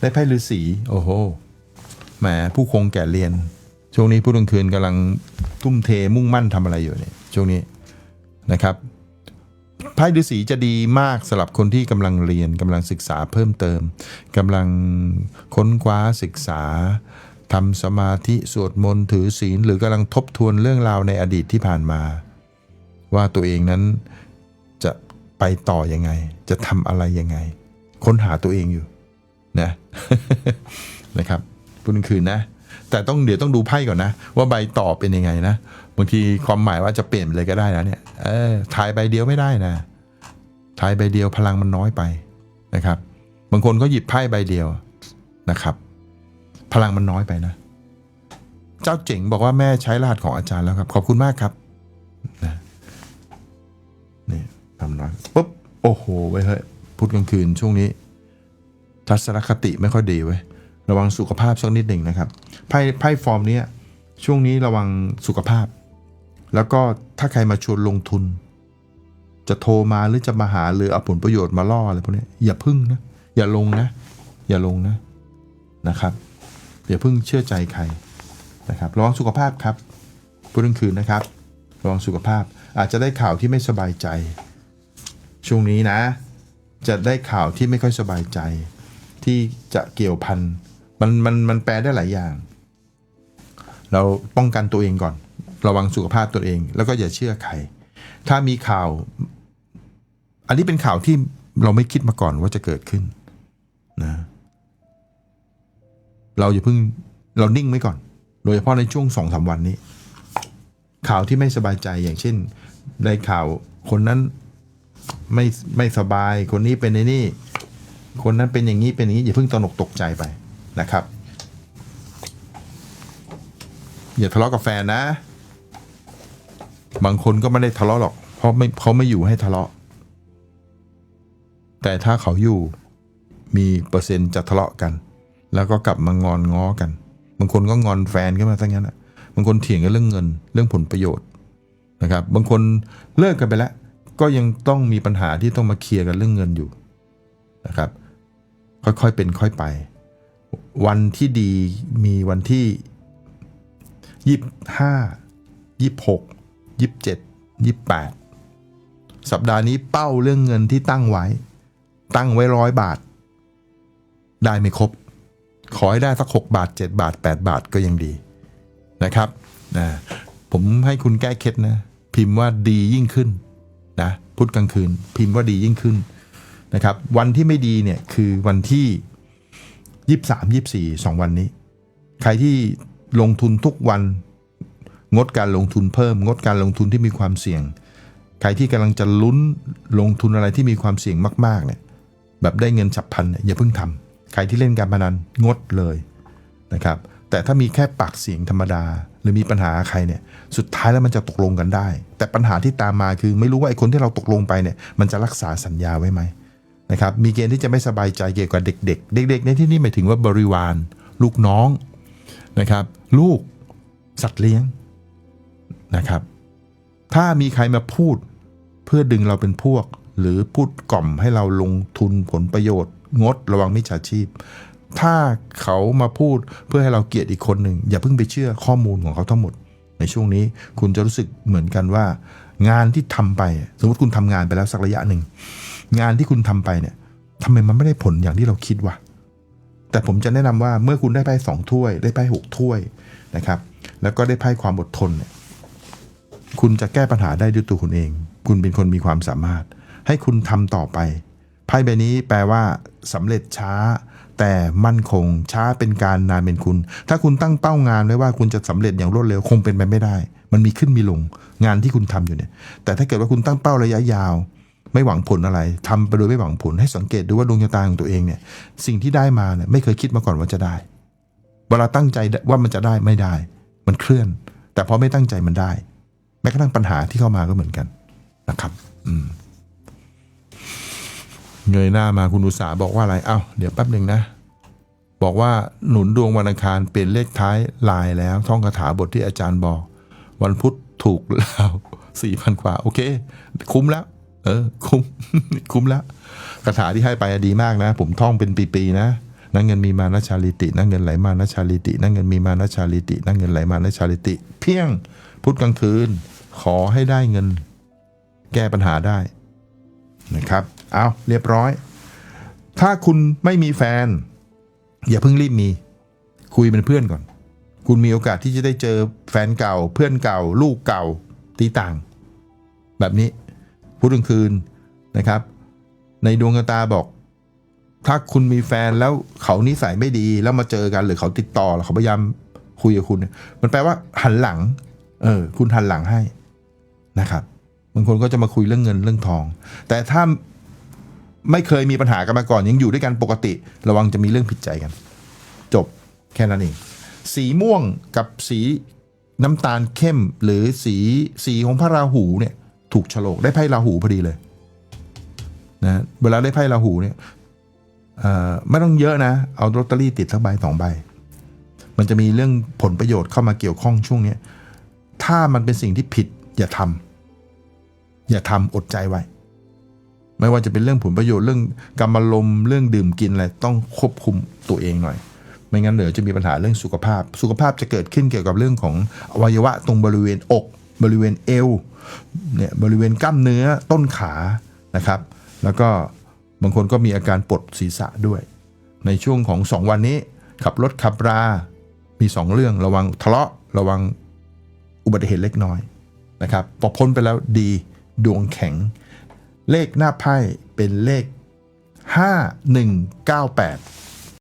ได้ไพ่ฤาษีโอ้โหแหมผู้คงแก่เรียน ช่วงนี้ผู้กลงคืนกำลังทุ่มเทมุ่งมั่นทำอะไรอยู่เนี่ยช่วงนี้นะครับไพ่ฤาษีจะดีมากสำหรับคนที่กำลังเรียนกำลังศึกษาเพิ่มเติมกำลังค้นคว้าศึกษาทำสมาธิสวดมนต์ถือศีลหรือกำลังทบทวนเรื่องราวในอดีตที่ผ่านมา ว่าตัวเองนั้นจะไปต่อยังไง จะทำอะไรยังไง ค้นหาตัวเองอยู่ นะนะครับพูดกลางคืนนะ แต่ต้องเดี๋ยวต้องดูไพ่ก่อนนะ ว่าใบต่อเป็นยังไงนะบางทีความหมายว่าจะเปลี่ยนเลยก็ได้นะเนี่ยเออถ่ายใบเดียวไม่ได้นะถ่ายใบเดียวพลังมันน้อยไปนะครับ บางคนก็หยิบไพ่ใบเดียวนะครับ พลังมันน้อยไปนะ เจ้าเจ๋งบอกว่าแม่ใช้รหัสของอาจารย์แล้วครับ ขอบคุณมากครับนะนี่ทำน้อยปุ๊บโอ้โหไว้เฮ้ยพุธกลางคืนช่วงนี้ ทัศนคติไม่ค่อยดีเว้ยระวังสุขภาพสักนิดหนึ่งนะครับไพ่ไพ่ฟอร์มนี้ช่วงนี้ระวังสุขภาพ แล้วก็ถ้าใครมาชวนลงทุน จะโทรมาหรือจะมาหาหรือเอาผลประโยชน์มาล่ออะไรพวกนี้อย่าพึ่งนะ อย่าลงนะ อย่าลงนะนะครับ อย่าพึ่งเชื่อใจใครนะครับระวังสุขภาพครับพูดกลางคืนนะครับระวังสุขภาพอาจจะได้ข่าวที่ไม่สบายใจ ช่วงนี้นะ จะได้ข่าวที่ไม่ค่อยสบายใจ ที่จะเกี่ยวพันมันมันมันแปลได้หลายอย่าง เราป้องกันตัวเองก่อน ระวังสุขภาพตัวเอง แล้วก็อย่าเชื่อใคร ถ้ามีข่าว อันนี้เป็นข่าวที่เราไม่คิดมาก่อนว่าจะเกิดขึ้นนะเราอย่าเพิ่งเรานิ่งไว้ก่อน โดยเฉพาะในช่วงสองสามวันนี้ ข่าวที่ไม่สบายใจอย่างเช่นได้ข่าวคนนั้นไม่ไม่สบายคนนี้เป็นในนี่ คนนั้นเป็นอย่างนี้เป็นอย่างนี้อย่าเพิ่งตระหนกตกใจไปนะครับ อย่าทะเลาะกับแฟนนะ บางคนก็ไม่ได้ทะเลาะหรอก เพราะไม่เขาไม่อยู่ให้ทะเลาะ แต่ถ้าเขาอยู่มีเปอร์เซ็นต์จะทะเลาะกัน แล้วก็กลับมางอนง้อกัน บางคนก็งอนแฟนขึ้นมาทั้งนั้นอะบางคนเถียงกันเรื่องเงินเรื่องผลประโยชน์นะครับ บางคนเลิกกันไปแล้ว ก็ยังต้องมีปัญหาที่ต้องมาเคลียร์กันเรื่องเงินอยู่นะครับ ค่อยๆเป็นค่อยไป วันที่ดีมีวันที่ยี่ห้ายี่หกยี่เจ็ดยี่แปดสัปดาห์นี้เป้าเรื่องเงินที่ตั้งไว้ ตั้งไว้ร้อยบาท ได้ไม่ครบ ขอให้ได้สักหกบาทเจ็ดบาทแปดบาทก็ยังดีนะครับนะผมให้คุณแก้เคล็ดนะ พิมพ์ว่าดียิ่งขึ้นนะพุธกลางคืน พิมพ์ว่าดียิ่งขึ้น นะครับ วันที่ไม่ดีเนี่ยคือวันที่ยี่สามยี่สี่สองวันนี้ ใครที่ลงทุนทุกวัน งดการลงทุนเพิ่ม งดการลงทุนที่มีความเสี่ยง ใครที่กำลังจะลุ้นลงทุนอะไรที่มีความเสี่ยงมากๆเนี่ยแบบได้เงินฉับพลันเนี่ยอย่าเพิ่งทำใครที่เล่นการพนันงดเลยนะครับแต่ถ้ามีแค่ปากเสียงธรรมดา หรือมีปัญหาใครเนี่ยสุดท้ายแล้วมันจะตกลงกันได้ แต่ปัญหาที่ตามมาคือไม่รู้ว่าไอ้คนที่เราตกลงไปเนี่ยมันจะรักษาสัญญาไว้ไหม นะครับมีเกณฑ์ที่จะไม่สบายใจเกี่ยวกับเด็ก ๆ เด็ก ๆ ในที่นี้หมายถึงว่าบริวาร ลูกน้องนะครับ ลูกสัตว์เลี้ยงนะครับ ถ้ามีใครมาพูดเพื่อดึงเราเป็นพวก หรือพูดกล่อมให้เราลงทุนผลประโยชน์ งดระวังมิจฉาชีพ ถ้าเขามาพูดเพื่อให้เราเกลียดอีกคนหนึ่ง อย่าเพิ่งไปเชื่อข้อมูลของเขาทั้งหมด ในช่วงนี้คุณจะรู้สึกเหมือนกันว่า งานที่ทำไป สมมติคุณทำงานไปแล้วสักระยะหนึ่ง งานที่คุณทำไปเนี่ยทำไมมันไม่ได้ผลอย่างที่เราคิดวะแต่ผมจะแนะนำว่าเมื่อคุณได้ไพ่สองถ้วย ได้ไพ่หกถ้วยนะครับ แล้วก็ได้ไพ่ความอดทนเนี่ยคุณจะแก้ปัญหาได้ด้วยตัวคุณเอง คุณเป็นคนมีความสามารถ ให้คุณทำต่อไปไพ่ใบนี้แปลว่าสำเร็จช้า แต่มั่นคงช้าเป็นการนานเป็นคุณ ถ้าคุณตั้งเป้างานไว้ว่าคุณจะสำเร็จอย่างรวดเร็วคงเป็นไปไม่ได้ มันมีขึ้นมีลงงานที่คุณทำอยู่เนี่ย แต่ถ้าเกิดว่าคุณตั้งเป้าระยะยาว ไม่หวังผลอะไรทำไปโดยไม่หวังผลให้สังเกตดูว่าดวงชะตาของตัวเองเนี่ยสิ่งที่ได้มาเนี่ยไม่เคยคิดมาก่อนว่าจะได้ เวลาตั้งใจว่ามันจะได้ไม่ได้ มันเคลื่อน แต่พอไม่ตั้งใจมันได้แม้กระทั่งปัญหาที่เข้ามาก็เหมือนกันนะครับ อืมเงยหน้ามาคุณอุตสาบอกว่าอะไรเอ้าเดี๋ยวแป๊บหนึ่งนะ บอกว่าหนุนดวงวันอังคารเปลี่ยนเลขท้ายลายแล้ว ท่องคาถาบทที่อาจารย์บอก วันพุธถูกแล้วสี่พันกว่า โอเค คุ้มแล้ว เออ คุ้ม คุ้มแล้วคาถาที่ให้ไปดีมากนะ ผมท่องเป็นปีๆนะนั่งเงินมีมานะชาลิติ นั่งเงินไหลมานะชาลิติ นั่งเงินมีมานะชาลิติ นั่งเงินไหลมานะชาลิติ เพียงพุธกลางคืน ขอให้ได้เงิน แก้ปัญหาได้นะครับ เอาเรียบร้อย ถ้าคุณไม่มีแฟน อย่าเพิ่งรีบมี คุยเป็นเพื่อนก่อน คุณมีโอกาสที่จะได้เจอแฟนเก่า เพื่อนเก่า ลูกเก่าตีต่าง แบบนี้ พุธกลางคืนนะครับ ในดวงตาบอก ถ้าคุณมีแฟนแล้วเขานิสัยไม่ดีแล้วมาเจอกันหรือเขาติดต่อแล้วเขาพยายามคุยกับคุณ มันแปลว่าหันหลัง เออ คุณหันหลังให้นะครับบางคนก็จะมาคุยเรื่องเงินเรื่องทอง แต่ถ้าไม่เคยมีปัญหากันมาก่อน ยังอยู่ด้วยกันปกติ ระวังจะมีเรื่องผิดใจกัน จบแค่นั้นเอง สีม่วงกับสีน้ำตาลเข้มหรือสีสีของพระราหูเนี่ย ถูกโฉลกได้ไพ่ราหูพอดีเลยนะเวลาได้ไพ่ราหูเนี่ยไม่ต้องเยอะนะ เอาลอตเตอรี่ติดสักใบสองใบ มันจะมีเรื่องผลประโยชน์เข้ามาเกี่ยวข้องช่วงเนี้ถ้ามันเป็นสิ่งที่ผิด อย่าทำอย่าทำอดใจไว้ ไม่ว่าจะเป็นเรื่องผลประโยชน์เรื่องกรรมลมเรื่องดื่มกินอะไรต้องควบคุมตัวเองหน่อย ไม่งั้นเดี๋ยวจะมีปัญหาเรื่องสุขภาพ สุขภาพจะเกิดขึ้นเกี่ยวกับเรื่องของอวัยวะตรงบริเวณอก บริเวณเอวเนี่ยบริเวณกล้ามเนื้อต้นขานะครับ แล้วก็บางคนก็มีอาการปวดศีรษะด้วย ในช่วงของ 2 วันนี้ ขับรถขับรา มี 2 เรื่องระวังทะเลาะระวังอุบัติเหตุเล็กน้อยนะครับพอพ้นไปแล้วดีดวงแข็ง เลขหน้าไพ่เป็นเลข 5198